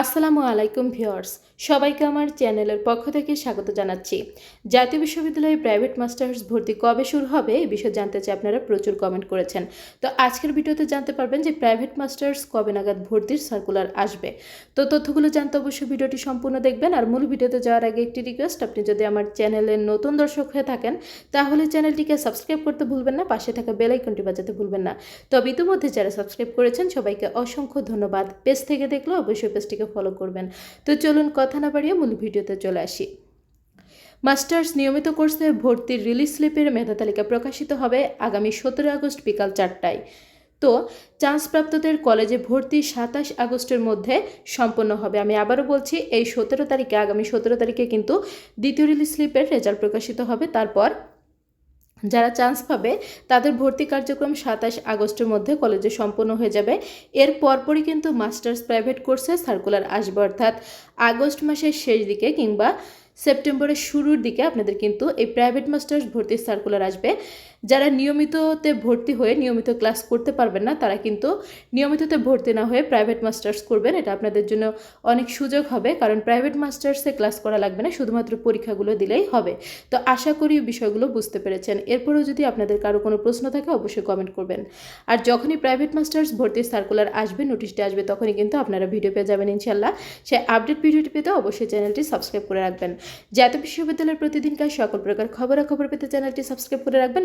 আসসালামু আলাইকুম ভিউয়ার্স, সবাইকে আমার চ্যানেলের পক্ষ থেকে স্বাগত জানাচ্ছি। জাতীয় বিশ্ববিদ্যালয়ে প্রাইভেট মাস্টার্স ভর্তি কবে শুরু হবে এই বিষয়ে জানতে চাই আপনারা প্রচুর কমেন্ট করেছেন। তো আজকের ভিডিওতে জানতে পারবেন যে প্রাইভেট মাস্টার্স কবে নাগাদ ভর্তির সার্কুলার আসবে। তো তথ্যগুলো জানতে অবশ্যই ভিডিওটি সম্পূর্ণ দেখবেন আর মূল ভিডিওতে যাওয়ার আগে একটি রিকোয়েস্ট আপনি যদি আমার চ্যানেলের নতুন দর্শক হয়ে থাকেন, তাহলে চ্যানেলটিকে সাবস্ক্রাইব করতে ভুলবেন না, পাশে থাকা বেল আইকনটি বাজাতে ভুলবেন না। তবে ইতিমধ্যে যারা সাবস্ক্রাইব করেছেন, সবাইকে অসংখ্য ধন্যবাদ। পেজ থেকে দেখলে অবশ্যই পেজটিকে ফলো করবেন। তো চলুন কথা না বাড়িয়ে মূল ভিডিওতে চলে আসি। মাস্টার্স নিয়মিত কোর্সে ভর্তির রিলিজ স্লিপের মেধা তালিকা প্রকাশিত হবে আগামী সতেরো আগস্ট বিকাল চারটায়। তো চান্সপ্রাপ্তদের কলেজে ভর্তি সাতাশ আগস্টের মধ্যে সম্পন্ন হবে। আমি আবারও বলছি, এই সতেরো তারিখে, আগামী সতেরো তারিখে কিন্তু দ্বিতীয় রিলিজ স্লিপের রেজাল্ট প্রকাশিত হবে। তারপর যারা চান্স পাবে, তাদের ভর্তি কার্যক্রম সাতাশ আগস্টের মধ্যে কলেজে সম্পন্ন হয়ে যাবে। এর পরপরই কিন্তু মাস্টার্স প্রাইভেট কোর্সে সার্কুলার আসবে অর্থাৎ আগস্ট মাসের শেষ দিকে কিংবা সেপ্টেম্বরের শুরুর দিকে আপনাদের কিন্তু এই প্রাইভেট মাস্টার্স ভর্তির সার্কুলার আসবে। যারা নিয়মিততে ভর্তি হয়ে নিয়মিত ক্লাস করতে পারবেন না, তারা কিন্তু নিয়মিততে ভর্তি না হয়ে প্রাইভেট মাস্টার্স করবেন। এটা আপনাদের জন্য অনেক সুযোগ হবে, কারণ প্রাইভেট মাস্টার্সে ক্লাস করা লাগবে না, শুধুমাত্র পরীক্ষাগুলো দিলেই হবে। তো আশা করি বিষয়গুলো বুঝতে পেরেছেন। এরপরেও যদি আপনাদের কারও কোনো প্রশ্ন থাকে, অবশ্যই কমেন্ট করবেন। আর যখনই প্রাইভেট মাস্টার্স ভর্তির সার্কুলার আসবে নোটিশটি আসবে, তখনই কিন্তু আপনারা ভিডিও পেয়ে যাবেন ইনশাল্লাহ সে আপডেট ভিডিওটি পেতে অবশ্যই চ্যানেলটি সাবস্ক্রাইব করে রাখবেন। জাতীয় বিশ্ববিদ্যালয়ের প্রতিদিনকার সকল প্রকার খবরাখবর পেতে চ্যানেলটি সাবস্ক্রাইব করে রাখবেন।